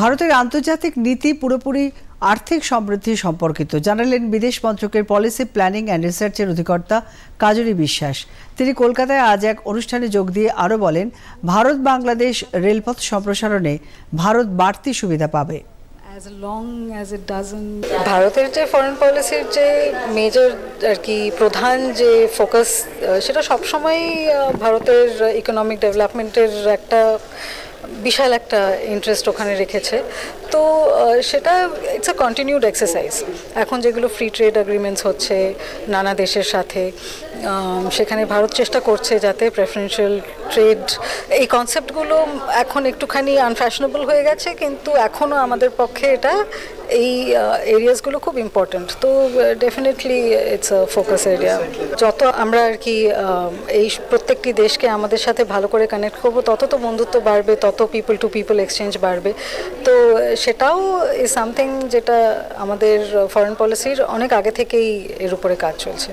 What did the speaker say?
ভারতের আন্তর্জাতিক নীতি পুরোপুরি আর্থিক সমৃদ্ধি সম্পর্কিত। জানালেন বিদেশ মন্ত্রকের পলিসি প্ল্যানিং অ্যান্ড রিসার্চের অধিকর্তা কাজরি বিশ্বাস। তিনি কলকাতায় আজ এক অনুষ্ঠানে যোগ দিয়ে আরও বলেন, ভারত বাংলাদেশ রেলপথ সম্প্রসারণে ভারত বাড়তি সুবিধা পাবে। ভারতের যে ফরেন পলিসির যে মেজর আর কি প্রধান যে ফোকাস সেটা সবসময়ই ভারতের ইকোনমিক ডেভেলপমেন্টের একটা বিশাল একটা ইন্টারেস্ট ওখানে রেখেছে। তো সেটা ইটস আ কন্টিনিউড এক্সারসাইজ এখন যেগুলো ফ্রি ট্রেড এগ্রিমেন্টস হচ্ছে, নানা দেশের সাথে সেখানে ভারত চেষ্টা করছে যাতে প্রেফারেন্সিয়াল ট্রেড এই কনসেপ্টগুলো এখন একটুখানি আনফ্যাশনেবল হয়ে গেছে, কিন্তু এখনও আমাদের পক্ষে এটা এই এরিয়াসগুলো খুব ইম্পর্ট্যান্ট তো definitely it's a focus area যত আমরা আর কি এই প্রত্যেকটি দেশকে আমাদের সাথে ভালো করে কানেক্ট করব, তত তো বন্ধুত্ব বাড়বে, তত পিপল টু পিপল এক্সচেঞ্জ বাড়বে। তো, সেটাও ইজ সামথিং যেটা আমাদের ফরেন পলিসির অনেক আগে থেকেই এর উপরে কাজ চলছে।